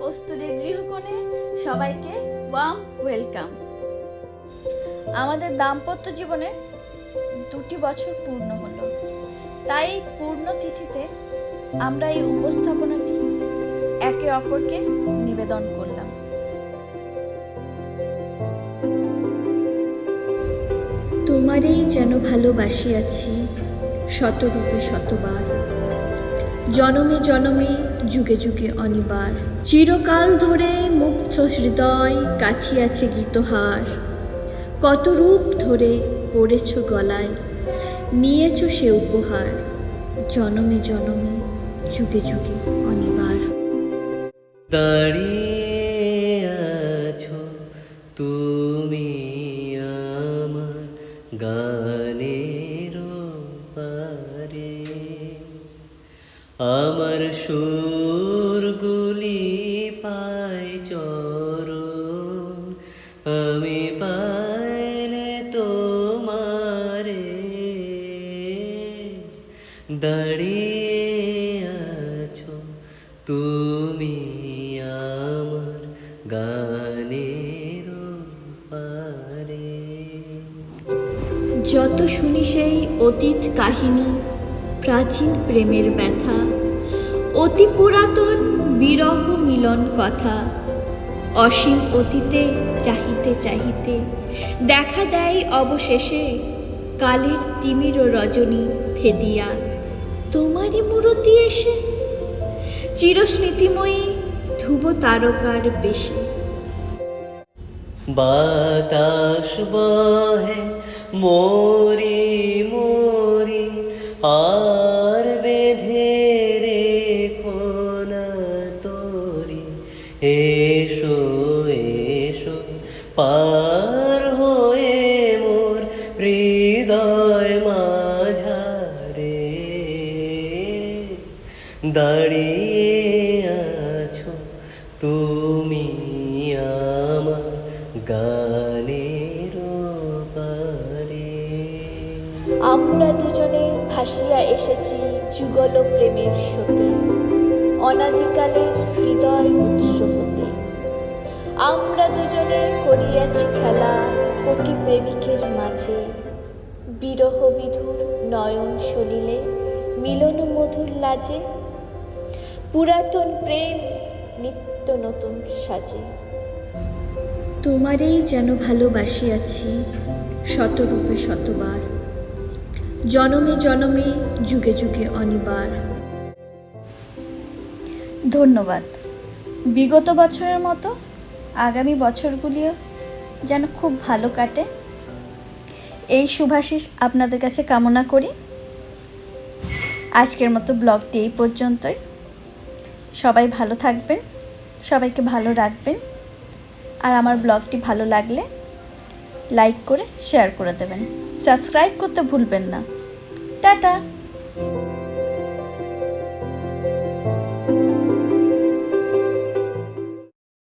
কস্তুরী গৃহকোণে সবাইকে warm welcome আমাদের দাম্পত্য জীবনে দুটি বছর পূর্ণ হলো। তাই পূর্ণ তিথিতে আমরা এই উপস্থাপনাটি একে অপরকে নিবেদন করলাম। তোমারই যেন ভালোবাসিয়াছি শতরূপে শতবার। জনমে জনমে, যুগে যুগে অনিবার। চিরকাল ধরে মুক্ত হৃদয় কাঠিয়াছে গীতহার। কত রূপ ধরে পড়েছ গলায়, নিয়েছ সে উপহার। জনমে জনমে, যুগে যুগে অনিবার। দাঁড়িয়ে আমার সুরগুলি পাই চরণ, আমি পাইলে তোমারে দাঁড়িয়ে আছো। তুমি আমার গানের পারে। যত শুনি সেই অতীত কাহিনী প্রাচীন প্রেমের ব্যথা, অতি পুরাতন বিরহ মিলন কথা। অসীম অতীতে চাহিতে চাহিতে দেখা দেয় অবশেষে কালের তিমির রজনী ফেদিয়া। তোমারই মূরতি এসে চিরস্মৃতিময়ী ধ্রুব তারকার বেশে। বাতাস বহে, মোরি মোরি আর এসো এসো, পার হয়ে মোর হৃদয় মাঝারে। দাঁড়িয়ে আছো তুমি আমার গানের পারে আমরা দুজনে ভাসিয়া এসেছি যুগল প্রেমের স্রোতে। অনাদিকালের হৃদয় উৎস হতে। আমরা দুজনে করিয়াছি খেলা কোটি প্রেমিকের মাঝে। বিরহ বিধুর নয়ন সলিলে, মিলন মধুর লাজে। পুরাতন প্রেম নিত্য নতুন সাজে। তোমারই যেন ভালোবাসিয়াছি শতরূপে শতবার। জনমে জনমে, যুগে যুগে অনিবার। ধন্যবাদ। বিগত বছরের মতো আগামী বছরগুলিও যেন খুব ভালো কাটে। এই শুভাশিস আপনাদের কাছে কামনা করি। আজকের মতো ব্লগটি এই পর্যন্তই। সবাই ভালো থাকবেন, সবাইকে ভালো রাখবেন। আর আমার ব্লগটি ভালো লাগলে লাইক করে, শেয়ার করে দেবেন। সাবস্ক্রাইব করতে ভুলবেন না। টাটা!